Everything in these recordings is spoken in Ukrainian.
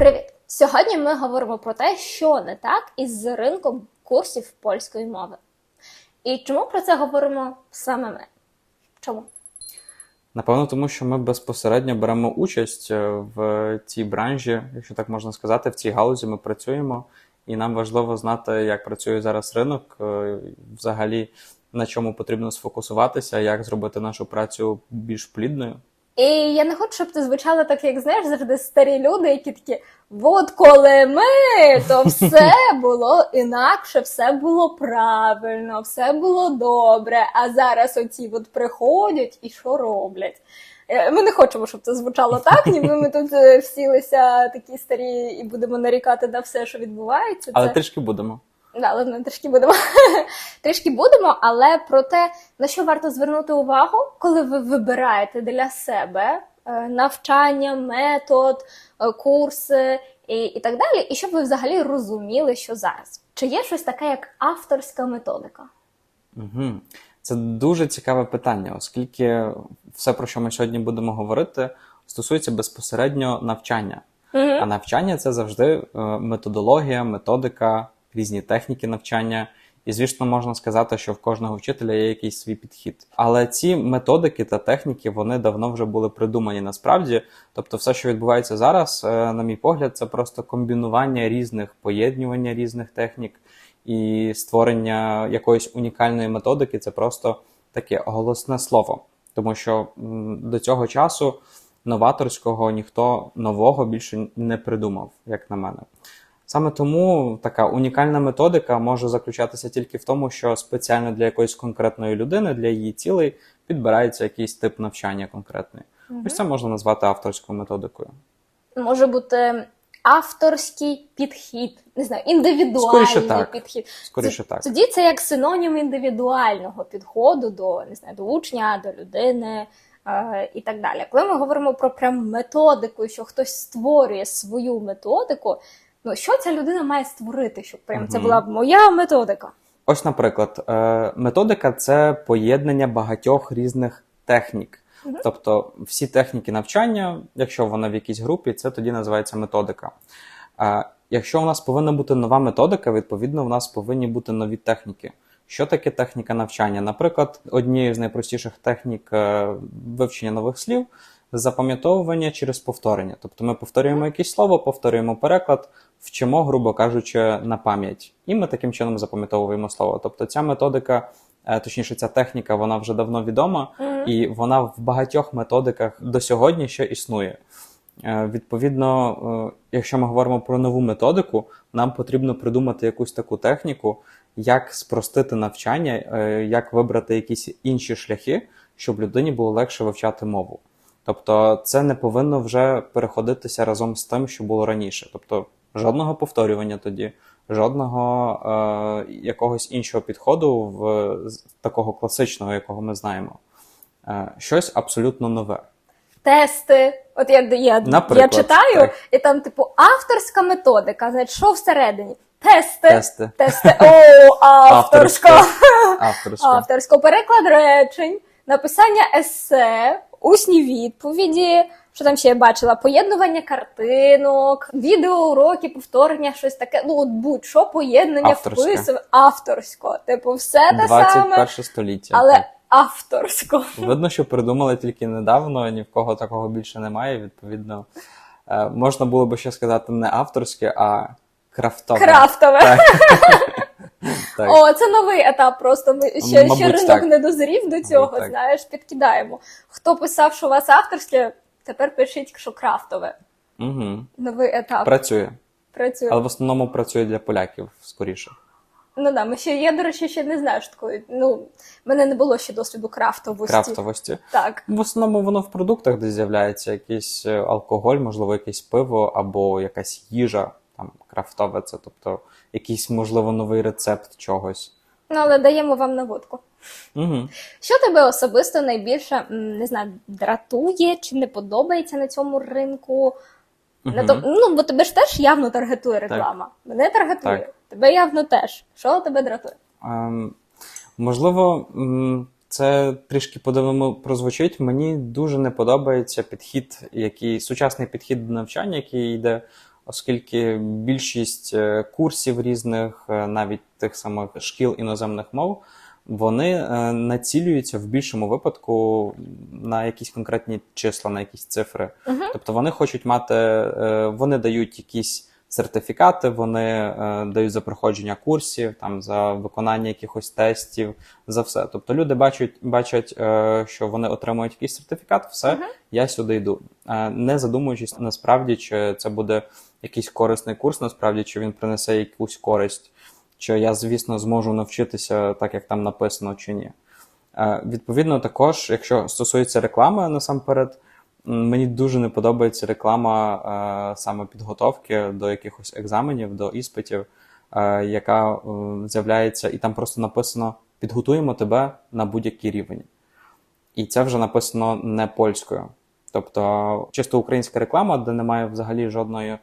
Привіт! Сьогодні ми говоримо про те, що не так із ринком курсів польської мови. І чому про це говоримо саме ми? Чому? Напевно, тому що ми безпосередньо беремо участь е, в цій branży, якщо так можна сказати, в цій галузі ми працюємо, і нам важливо знати, як працює зараз ринок, е, взагалі на чому потрібно сфокусуватися, як зробити нашу працю більш плідною. І я не хочу, щоб ти звучала так, як знаєш, завжди старі люди, які такі: от коли ми, то все було інакше, все було правильно, все було добре. А зараз оці от приходять і що роблять? Е, Ми не хочемо, щоб це звучало так, ніби ми тут е, всілися такі старі і будемо нарікати на все, що відбувається. Але Це- трішки будемо. Да, ладно, трішки будемо. трішки будемо, але про те, на що варто звернути увагу, коли ви вибираєте для себе е, навчання, метод, е, курси і, і так далі, і щоб ви взагалі розуміли, що зараз. Чи є щось таке, як авторська методика? Угу. Це дуже цікаве питання, оскільки все, про що ми сьогодні будемо говорити, стосується безпосередньо навчання. А навчання це завжди е, методологія, методика, різні техніки навчання. І, звісно, можна сказати, що в кожного вчителя є якийсь свій підхід. Але ці методики та техніки вони давно вже були придумані насправді. Тобто, все, що відбувається зараз, е, на мій погляд, це просто комбінування різних поєднування різних технік і створення якоїсь унікальної методики це просто таке голосне слово. Тому що до цього часу новаторського ніхто нового більше не придумав, як на мене. Саме тому така унікальна методика може заключатися тільки в тому, що спеціально для якоїсь конкретної людини, для її цілей, підбирається якийсь тип навчання конкретний. Ось це можна назвати авторською методикою. Може бути авторський підхід, не знаю, індивідуальний Скоріше так. підхід. Скоріше так. Тоді це як синонім індивідуального підходу до не знаю, до учня, до людини е, і так далі. Коли ми говоримо про прям методику, що хтось створює свою методику, ну що ця людина має створити, щоб прям це була моя методика? Ось, наприклад, е, методика це поєднання багатьох різних технік. Мгм. Тобто всі техніки навчання, якщо вона в якійсь групі, це тоді називається методика. Якщо у нас повинна бути нова методика, відповідно, у нас повинні бути нові техніки. Що таке техніка навчання? Наприклад, однією з найпростіших технік е, вивчення нових слів запам'ятовування через повторення. Тобто ми повторюємо якесь слово, повторюємо переклад, вчимо, грубо кажучи, на пам'ять. І ми таким чином запам'ятовуємо слово. Тобто ця методика, е, точніше, ця техніка, вона вже давно відома, Мгм. і вона в багатьох методиках до сьогодні ще існує. Е, Відповідно, е, якщо ми говоримо про нову методику, нам потрібно придумати якусь таку техніку, як спростити навчання, як вибрати якісь інші шляхи, щоб людині було легше вивчати мову. Тобто, це не повинно вже переходитися разом з тим, що було раніше. Тобто, жодного повторювання тоді, жодного е, якогось іншого підходу в з- такого класичного, якого ми знаємо. Е, щось абсолютно нове. Тести. От я, я, я читаю, так. і там, типу, авторська методика. Значить, що всередині? Тести. Тести. Тести. О, авторська. Авторська. Авторська. Переклад речень, написання есе, усні відповіді. Що там ще я бачила? Поєднування картинок, відеоуроки, повторення, щось таке. Ну, от будь-що поєднання Авторське. авторсько. Типу, все те 21 саме, століття. але авторсько. Видно, що придумали тільки недавно, ні в кого такого більше немає. Відповідно, е, можна було би ще сказати не авторське, а крафтове. Крафтове. Так. так. О, це новий етап. Просто ми ще, ще ринок так. не дозрів до цього. так. Знаєш, підкидаємо. Хто писав, що у вас авторське, тепер пишіть, що крафтове. Угу. Новий етап Працює. працює. Але в основному працює для поляків скоріше. Ну да, ми ще я, до речі, ще не знаю, що такої. Ну, в мене не було ще досвіду крафтовості. Крафтовості. Так. В основному воно в продуктах, де з'являється якийсь е, алкоголь, можливо, якесь пиво або якась їжа, там крафтове це, тобто якийсь, можливо, новий рецепт чогось. Ну, але даємо вам наводку. Угу. Що тебе особисто найбільше не знаю, дратує чи не подобається на цьому ринку? На то- ну, бо тебе ж теж явно таргетує реклама. Мене таргетує, Так. тебе явно теж. Що тебе дратує? Ем, можливо, це трішки по-дивному прозвучить. Мені дуже не подобається підхід, який сучасний підхід до навчання, який йде оскільки більшість е, курсів різних, е, навіть тих самих шкіл іноземних мов, вони е, націлюються в більшому випадку на якісь конкретні числа, на якісь цифри. Тобто вони хочуть мати, вони дають якісь сертифікати, вони е, дають за проходження курсів, там за виконання якихось тестів, за все. Тобто люди бачать, бачать, е, що вони отримують якийсь сертифікат, все, я сюди йду. Е, не задумуючись насправді, чи це буде якийсь корисний курс, насправді, чи він принесе якусь користь, чи я, звісно, зможу навчитися так, як там написано, чи ні. Відповідно, також, якщо стосується реклами насамперед, мені дуже не подобається реклама е, саме підготовки до якихось екзаменів, до іспитів, е, яка е, з'являється, і там просто написано: підготуємо тебе на будь-який рівень. І це вже написано не польською. Тобто, чисто українська реклама, де немає взагалі жодної,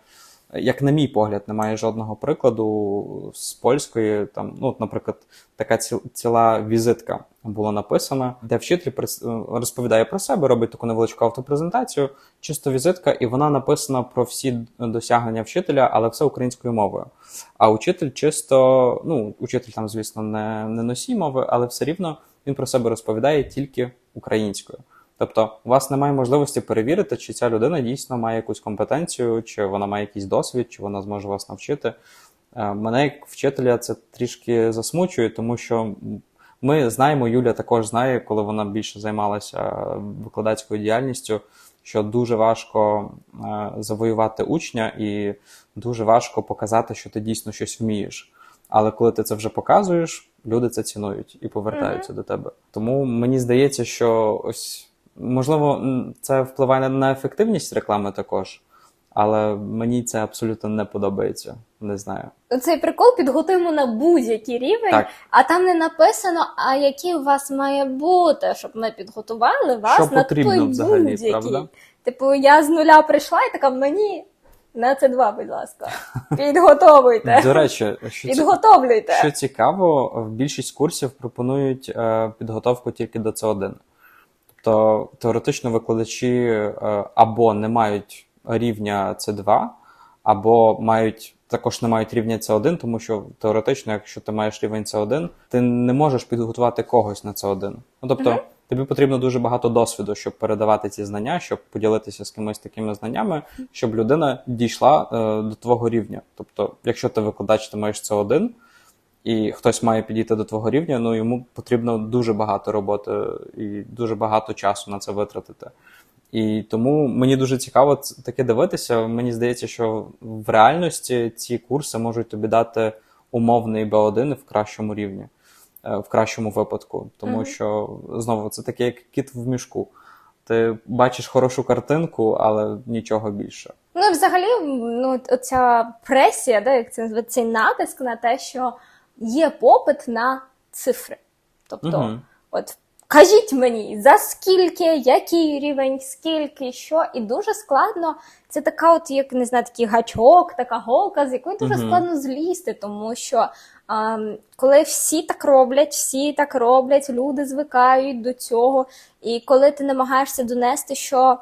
як на мій погляд, немає жодного прикладу з польської. Там, ну, наприклад, така ціл- ціла візитка була написана, де вчитель прис- розповідає про себе, робить таку невеличку автопрезентацію, чисто візитка, і вона написана про всі досягнення вчителя, але все українською мовою. А учитель чисто, ну, учитель там, звісно, не, не носій мови, але все рівно він про себе розповідає тільки українською. Тобто, у вас немає можливості перевірити, чи ця людина дійсно має якусь компетенцію, чи вона має якийсь досвід, чи вона зможе вас навчити. Е, Мене як вчителя це трішки засмучує, тому що ми знаємо, Юля також знає, коли вона більше займалася викладацькою діяльністю, що дуже важко е, завоювати учня і дуже важко показати, що ти дійсно щось вмієш. Але коли ти це вже показуєш, люди це цінують і повертаються до тебе. Тому мені здається, що ось можливо це впливає на- ефективність реклами також, але мені це абсолютно не подобається. Не знаю. Цей прикол підготуємо на будь-який рівень, Так. а там не написано, а який у вас має бути, щоб ми підготували вас Що на той будь-який. правда? Типу, я з нуля прийшла і така мені на це два, будь ласка. Підготовуйте. До речі, що, ці- Підготовлюйте. що цікаво, в більшість курсів пропонують е, підготовку тільки до С1. Тобто теоретично викладачі е, або не мають рівня С2, або мають також не мають рівня С1, тому що теоретично, якщо ти маєш рівень С1, ти не можеш підготувати когось на С1. Ну тобто. Тобі потрібно дуже багато досвіду, щоб передавати ці знання, щоб поділитися з кимось такими знаннями, щоб людина дійшла е, до твого рівня. Тобто, якщо ти викладач, ти маєш це один, і хтось має підійти до твого рівня, ну йому потрібно дуже багато роботи і дуже багато часу на це витратити. І тому мені дуже цікаво таке дивитися. Мені здається, що в реальності ці курси можуть тобі дати умовний B1 в кращому рівні, е, в кращому випадку. Тому Мгм. що знову це таке, як кіт в мішку. Ти бачиш хорошу картинку, але нічого більше. Ну, і взагалі, ну, оця пресія, да, як це називається, цей натиск на те, що є попит на цифри. Тобто, Мгм. от кажіть мені, за скільки, який рівень, скільки, що, і дуже складно. Це така, от як не знаю, такий гачок, така голка, з якої дуже Мгм. складно злізти, тому що ем, коли всі так роблять, всі так роблять, люди звикають до цього. І коли ти намагаєшся донести, що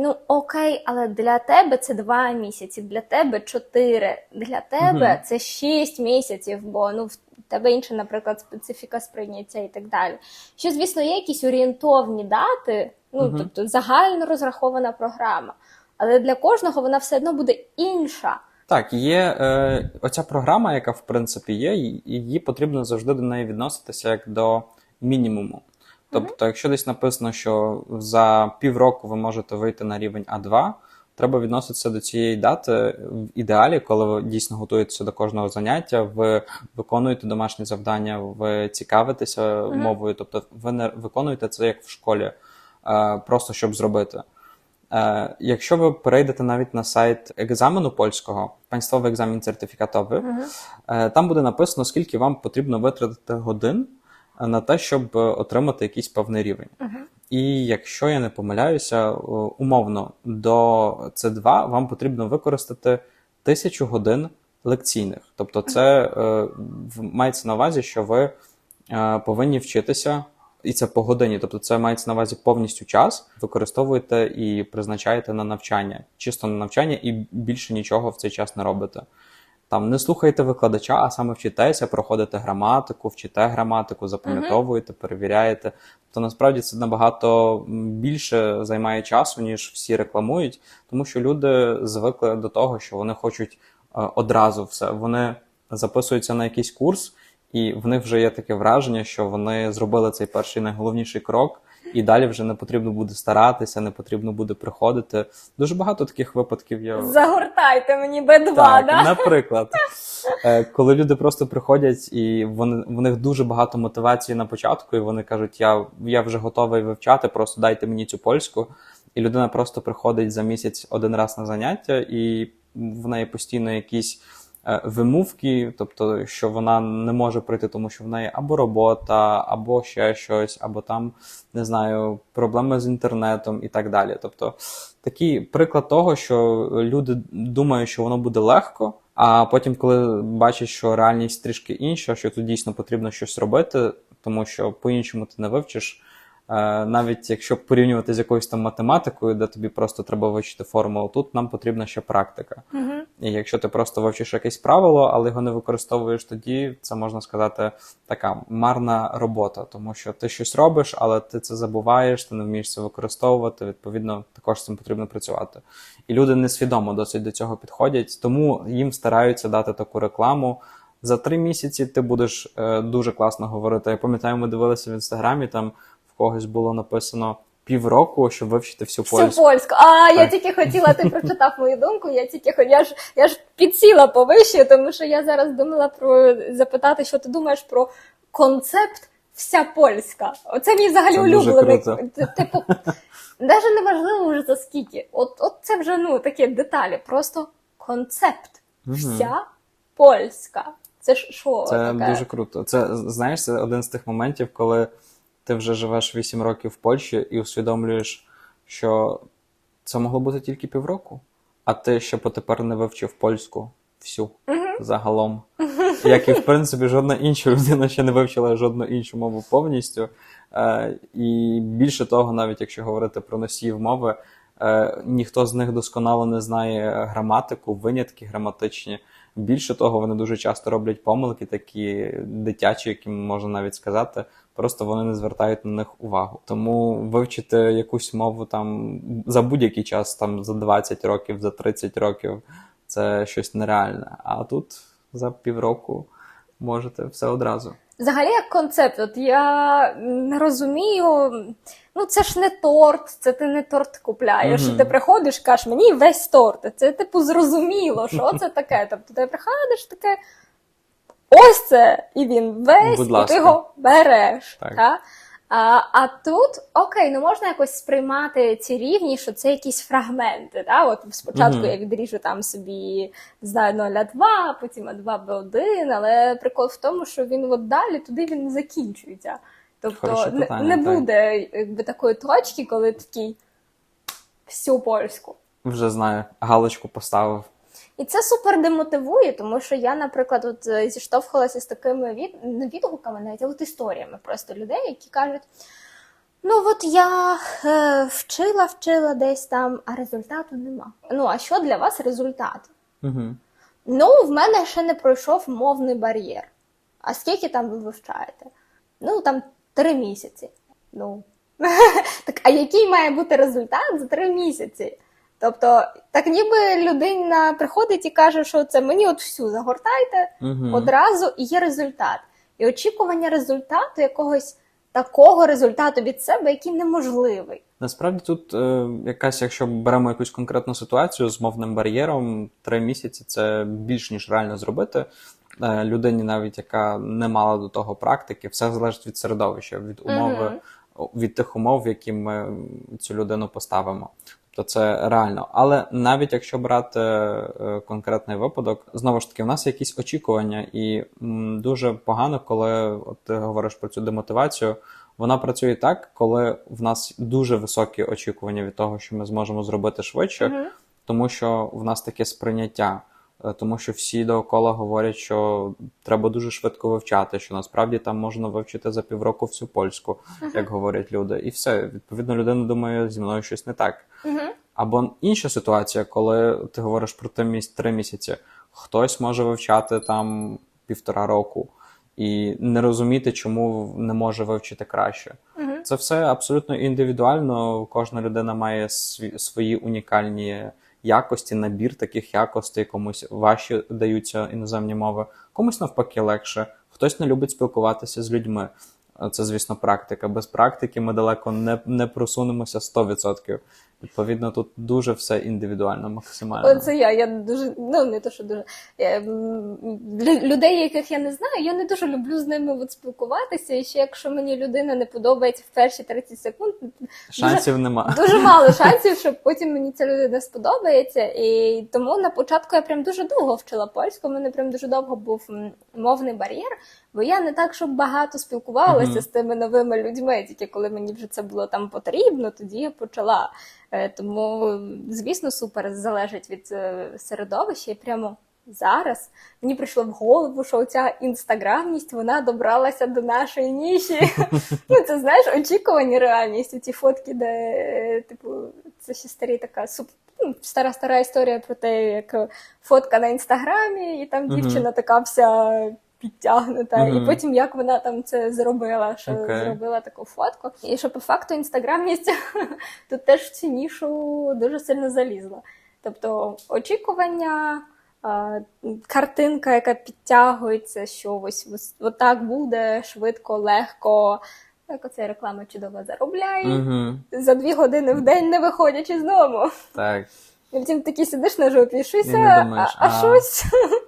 Ну, окей, але для тебе це два місяці, для тебе чотири, для тебе Мгм. це шість місяців, бо ну в тебе інша, наприклад, специфіка сприйняття і так далі. Що, звісно, є якісь орієнтовні дати, ну Мгм. тобто загально розрахована програма, але для кожного вона все одно буде інша. Так, є е, оця програма, яка в принципі є, і її потрібно завжди до неї відноситися як до мінімуму. Тобто, якщо десь написано, що за півроку ви можете вийти на рівень А2, треба відноситися до цієї дати в ідеалі, коли ви дійсно готуєтеся до кожного заняття, ви виконуєте домашні завдання, ви цікавитеся Мгм. мовою, тобто ви не виконуєте це як в школі, е, просто щоб зробити. Е, Якщо ви перейдете навіть на сайт екзамену польського, państwowy екзамен сертифікатовий, е, там буде написано, скільки вам потрібно витратити годин на те, щоб е, отримати якийсь певний рівень. І якщо я не помиляюся, е, умовно до С2 вам потрібно використати тисячу годин лекційних. Тобто, це е, в- мається на увазі, що ви е, повинні вчитися і це по годині. Тобто, це мається на увазі повністю час. Використовуєте і призначаєте на навчання, чисто на навчання, і більше нічого в цей час не робите. Там не слухаєте викладача, а саме вчитеся, проходите граматику, вчите граматику, запам'ятовуєте, перевіряєте. То насправді це набагато більше займає часу, ніж всі рекламують, тому що люди звикли до того, що вони хочуть е, одразу все. Вони записуються на якийсь курс, і в них вже є таке враження, що вони зробили цей перший найголовніший крок, і далі вже не потрібно буде старатися, не потрібно буде приходити. Дуже багато таких випадків є. Загортайте мені Б2, Так, да? наприклад, е, коли люди просто приходять і вони, в них дуже багато мотивації на початку, і вони кажуть, я, я вже готовий вивчати, просто дайте мені цю польську. І людина просто приходить за місяць один раз на заняття, і в неї постійно якісь вимовки, тобто, що вона не може прийти, тому що в неї або робота, або ще щось, або там не знаю, проблеми з інтернетом і так далі. Тобто, такий приклад того, що люди думають, що воно буде легко, а потім, коли бачать, що реальність трішки інша, що тут дійсно потрібно щось робити, тому що по-іншому ти не вивчиш. Е, Навіть якщо порівнювати з якоюсь там математикою, де тобі просто треба вивчити формулу, тут нам потрібна ще практика. Мгм. І якщо ти просто вивчиш якесь правило, але його не використовуєш, тоді це можна сказати така марна робота, тому що ти щось робиш, але ти це забуваєш, ти не вмієш це використовувати. Відповідно, також з цим потрібно працювати. І люди несвідомо досить до цього підходять, тому їм стараються дати таку рекламу. За три місяці ти будеш е, дуже класно говорити. Я пам'ятаю, ми дивилися в інстаграмі, там когось було написано півроку, щоб вивчити всю Всю польську. польську. А, я тільки хотіла, ти прочитав мою думку, я тільки я ж, я ж підсіла повище, тому що я зараз думала про запитати, що ти думаєш про концепт вся польська. Оце мій взагалі Це дуже улюблений. круто. Типу, навіть не важливо вже за скільки. От, от це вже ну такі деталі. Просто концепт вся польська. Це ж що Це таке? дуже круто. Це знаєш, це один з тих моментів, коли ти вже живеш 8 років в Польщі і усвідомлюєш, що це могло бути тільки півроку, а ти ще потепер не вивчив польську всю загалом. Як і в принципі жодна інша людина ще не вивчила жодну іншу мову повністю. Е, і більше того, навіть якщо говорити про носіїв мови, е, ніхто з них досконало не знає граматику, винятки граматичні. Більше того, вони дуже часто роблять помилки, такі дитячі, які можна навіть сказати. Просто вони не звертають на них увагу. Тому вивчити якусь мову там за будь-який час, там за 20 років, за 30 років, це щось нереальне. А тут за півроку можете все одразу. Взагалі, як концепт, от я не розумію. Ну, це ж не торт, це ти не торт купляєш. Мгм. І ти приходиш, кажеш, мені весь торт. Це типу зрозуміло, що це таке. Тобто ти приходиш таке. Ось це, і він весь, Будь і ти його береш. Так. Та? А, а тут окей, ну можна якось сприймати ці рівні, що це якісь фрагменти. Та? От спочатку Мгм. я відріжу там собі не знаю, 0,2, потім А2, Б1, але прикол в тому, що він от далі туди він не закінчується. Тобто Хороше не, питання, не так. буде якби такої точки, коли такий всю польську. Вже знаю, галочку поставив. І це супер демотивує, тому що я, наприклад, от е, зіштовхувалася з такими від... відгуками, навіть от історіями просто людей, які кажуть: ну от я е, вчила, вчила десь там, а результату нема. Ну а що для вас результат? Угу. Ну, в мене ще не пройшов мовний бар'єр. А скільки там ви вивчаєте? Ну, там три місяці. Ну. так, а який має бути результат за три місяці? Тобто, так ніби людина приходить і каже, що це мені от всю загортайте Угу. одразу і є результат. І очікування результату, якогось такого результату від себе, який неможливий. Насправді тут е, якась, якщо беремо якусь конкретну ситуацію з мовним бар'єром, три місяці це більш ніж реально зробити. Е, людині, навіть яка не мала до того практики, все залежить від середовища, від умови, від тих умов, в які ми цю людину поставимо. Тобто це реально. Але навіть якщо брати е, конкретний випадок, знову ж таки, в нас якісь очікування, і дуже погано, коли от ти говориш про цю демотивацію. Вона працює так, коли в нас дуже високі очікування від того, що ми зможемо зробити швидше, Мгм. тому що в нас таке сприйняття. е, тому що всі довкола говорять, що треба дуже швидко вивчати, що насправді там можна вивчити за півроку всю польську, як говорять люди. І все. Відповідно, людина думає, зі мною щось не так. Угу. Або інша ситуація, коли ти говориш про три місяці, хтось може вивчати там півтора року і не розуміти, чому не може вивчити краще. Угу. Це все абсолютно індивідуально. Кожна людина має свої унікальні якості, набір таких якостей. Комусь важче даються іноземні мови, комусь навпаки легше. Хтось не любить спілкуватися з людьми. Це, звісно, практика. Без практики ми далеко не, не просунемося 100%. Відповідно, тут дуже все індивідуально, максимально. Оце я. Я дуже, ну не то, що дуже. Я, людей, яких я не знаю, я не дуже люблю з ними от спілкуватися. І ще якщо мені людина не подобається в перші 30 секунд, Шансів нема. дуже мало шансів, що потім мені ця людина сподобається. І тому на початку я прям дуже довго вчила польську. У мене прям дуже довго був мовний бар'єр, бо я не так, щоб багато спілкувалася Мгм. з тими новими людьми. Тільки коли мені вже це було там потрібно, тоді я почала. Е, Тому, звісно, супер залежить від е, середовища. І прямо зараз мені прийшло в голову, що ця інстаграмність вона добралася до нашої ніші. Ну, це знаєш, очікувані реальність. Ці фотки, де, е, типу, це ще старі така суп. ну, Стара стара історія про те, як фотка на інстаграмі, і там дівчина така вся підтягнута, і потім як вона там це зробила, що Окей. зробила таку фотку. І що по факту інстаграмність тут теж в цю нішу дуже сильно залізла. Тобто очікування, картинка, яка підтягується, що ось, отак буде швидко, легко. Як оця реклама чудово заробляє Угу. за дві години в день, не виходячи з дому. Так. І потім такий сидиш на жопі, щось, а, а, а. щось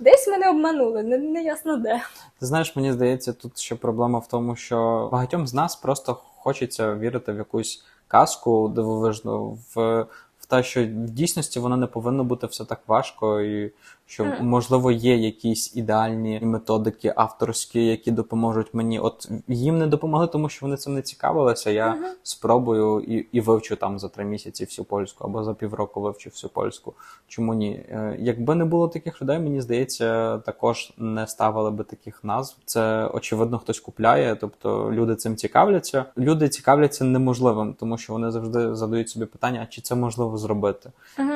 десь мене обманули, не, не ясно де. Ти знаєш, мені здається, тут ще проблема в тому, що багатьом з нас просто хочеться вірити в якусь казку дивовижну, в, в те, що в дійсності воно не повинно бути все так важко, і що можливо є якісь ідеальні методики авторські, які допоможуть мені. От їм не допомогли, тому що вони цим не цікавилися. Я Мгм. спробую і, і вивчу там за три місяці всю польську, або за півроку вивчу всю польську. Чому ні? Е, Якби не було таких людей, мені здається, також не ставили би таких назв. Це очевидно хтось купляє, тобто люди цим цікавляться. Люди цікавляться неможливим, тому що вони завжди задають собі питання, а чи це можливо зробити.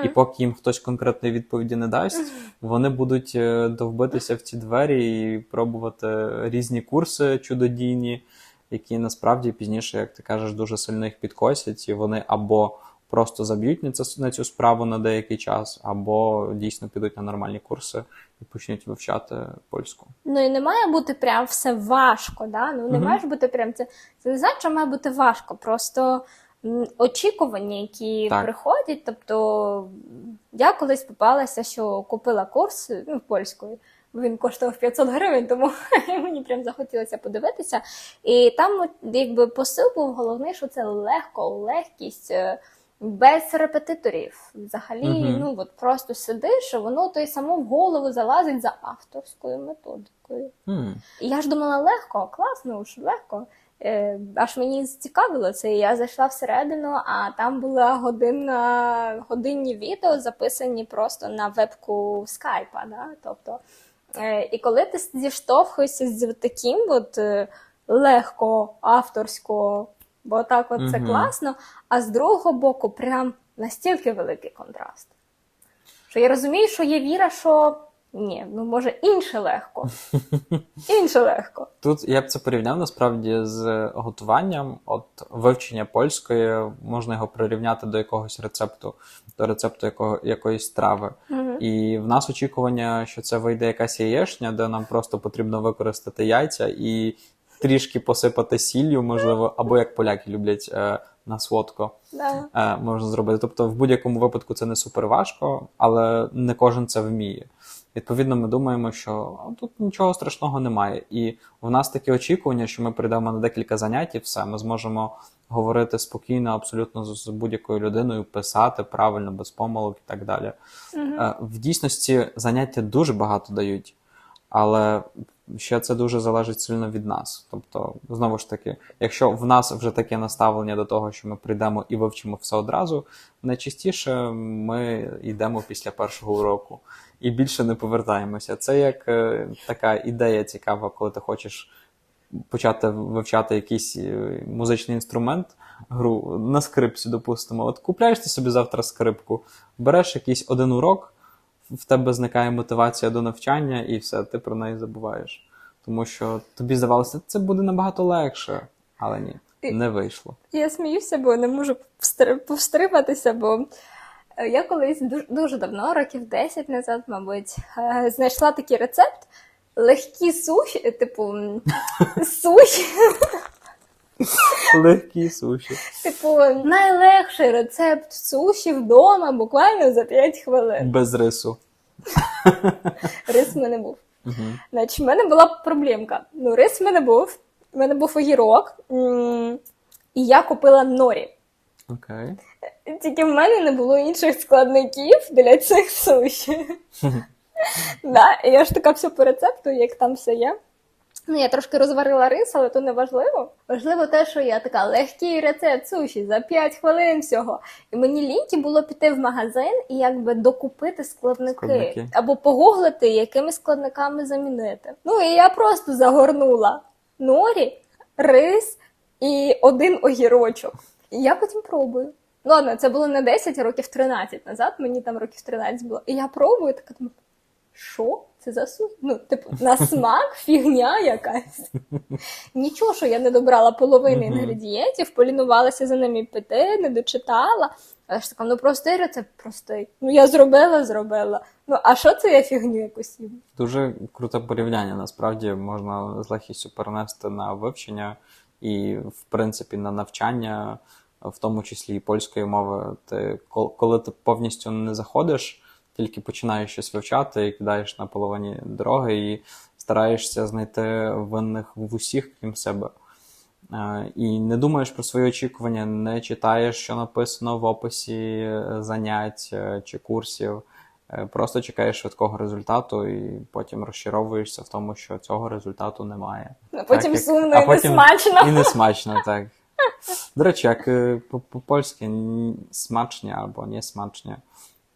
І поки їм хтось конкретної відповіді не дасть, вони будуть е, довбитися в ці двері і пробувати різні курси чудодійні, які насправді пізніше, як ти кажеш, дуже сильно їх підкосять, і вони або просто заб'ють на, на цю справу на деякий час, або дійсно підуть на нормальні курси і почнуть вивчати польську. Ну і не має бути прям все важко, да? ну не Мгм. має бути прям це. Це не значить, що має бути важко. Просто очікування, які Так. приходять. Тобто я колись попалася, що купила курс ну, польської. бо Він коштував 500 гривень, тому мені прям захотілося подивитися. І там, якби посил був головний, що це легко, легкість, е, без репетиторів. Взагалі, Мгм. ну от просто сидиш, воно то й само в голову залазить за авторською методикою. Хм. І я ж думала, легко, класно, уж легко. Е, аж мені зацікавило це. Я зайшла всередину, а там була годинна, годинні відео, записані просто на вебку скайпа. Да? Тобто, е, і коли ти зіштовхуєшся з таким от е, легко, авторсько, бо так от це класно, а з другого боку, прям настільки великий контраст. Що я розумію, що є віра, що ні, ну може інше легко. Інше легко. Тут я б це порівняв насправді з готуванням. От вивчення польської можна його прирівняти до якогось рецепту, до рецепту якого, якоїсь страви. Мгм. І в нас очікування, що це вийде якась яєшня, де нам просто потрібно використати яйця і трішки посипати сіллю, можливо, або як поляки люблять е, на сводко. Да. е, можна зробити. Тобто, в будь-якому випадку це не супер важко, але не кожен це вміє. Відповідно, ми думаємо, що тут нічого страшного немає. І в нас такі очікування, що ми прийдемо на декілька занять, і все, ми зможемо говорити спокійно, абсолютно з будь-якою людиною, писати правильно, без помилок і так далі. Е, В дійсності заняття дуже багато дають, Але ще це дуже залежить сильно від нас. Тобто, знову ж таки, якщо в нас вже таке наставлення до того, що ми прийдемо і вивчимо все одразу, найчастіше ми йдемо після першого уроку і більше не повертаємося. Це як е, така ідея цікава, коли ти хочеш почати вивчати якийсь е, музичний інструмент, гру на скрипці, допустимо. От купляєш ти собі завтра скрипку, береш якийсь один урок, в тебе зникає мотивація до навчання, і все, ти про неї забуваєш. Тому що тобі здавалося, це буде набагато легше, але ні, не вийшло. Я сміюся, бо не можу повстри- повстриматися, бо е, я колись дуже, дуже давно, років 10 назад, мабуть, е, знайшла такий рецепт. Легкі суші, е, типу м, суші, Легкі суші. типу, найлегший рецепт суші вдома буквально за 5 хвилин. Без рису. Рис в мене був. Угу. Значить, в мене була проблемка. Ну, рис в мене був, в мене був огірок, і я купила норі. Окей. Тільки в мене не було інших складників для цих суші. Да, і я ж така все по рецепту, як там все є. Ну, я трошки розварила рис, але то не важливо. Важливо те, що я така легкий рецепт суші за 5 хвилин всього. І мені ліньки було піти в магазин і якби докупити складники, Складники. або погуглити, якими складниками замінити. Ну і я просто загорнула норі, рис і один огірочок. І я потім пробую. Ну, Ладно, це було не 10, років 13 назад, мені там років 13 було. І я пробую, така думаю, що це за? Ну, типу, на смак фігня якась. Нічого, що я не добрала половини інгредієнтів, полінувалася за ними піти, не дочитала. Але ж така, ну простий рецепт простий. Ну я зробила, зробила. Ну а що це я фігню якусь їм? Дуже круте порівняння. Насправді можна з легкістю перенести на вивчення і, в принципі, на навчання, в тому числі і польської мови. Ти кол- коли ти повністю не заходиш, тільки починаєш щось вивчати і кидаєш на половині дороги, і стараєшся знайти винних в усіх, крім себе. Е, І не думаєш про свої очікування, не читаєш, що написано в описі е, занять е, чи курсів. Просто чекаєш швидкого результату і потім розчаровуєшся в тому, що цього результату немає. А потім як- сумно а і потім несмачно. І не смачно, так. До речі, як по- по-польськи смачні або не смачні,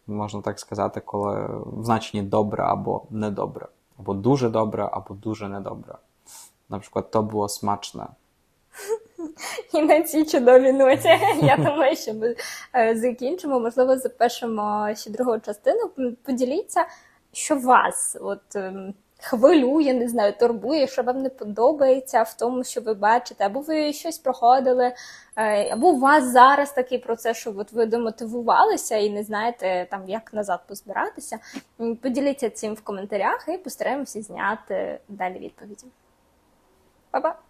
можна так сказати, коли в значенні добре або недобре. Або дуже добре, або дуже недобре. Наприклад, то було смачне. І на цій чудовій ноті я думаю, що ми е, закінчимо. Можливо, запишемо ще другу частину. Поділіться, що вас от ем, хвилює, не знаю, турбує, що вам не подобається в тому, що ви бачите, або ви щось проходили, е, або у вас зараз такий процес, що от ви демотивувалися і не знаєте там, як назад позбиратися. Поділіться цим в коментарях і постараємося зняти далі відповіді. Па-па!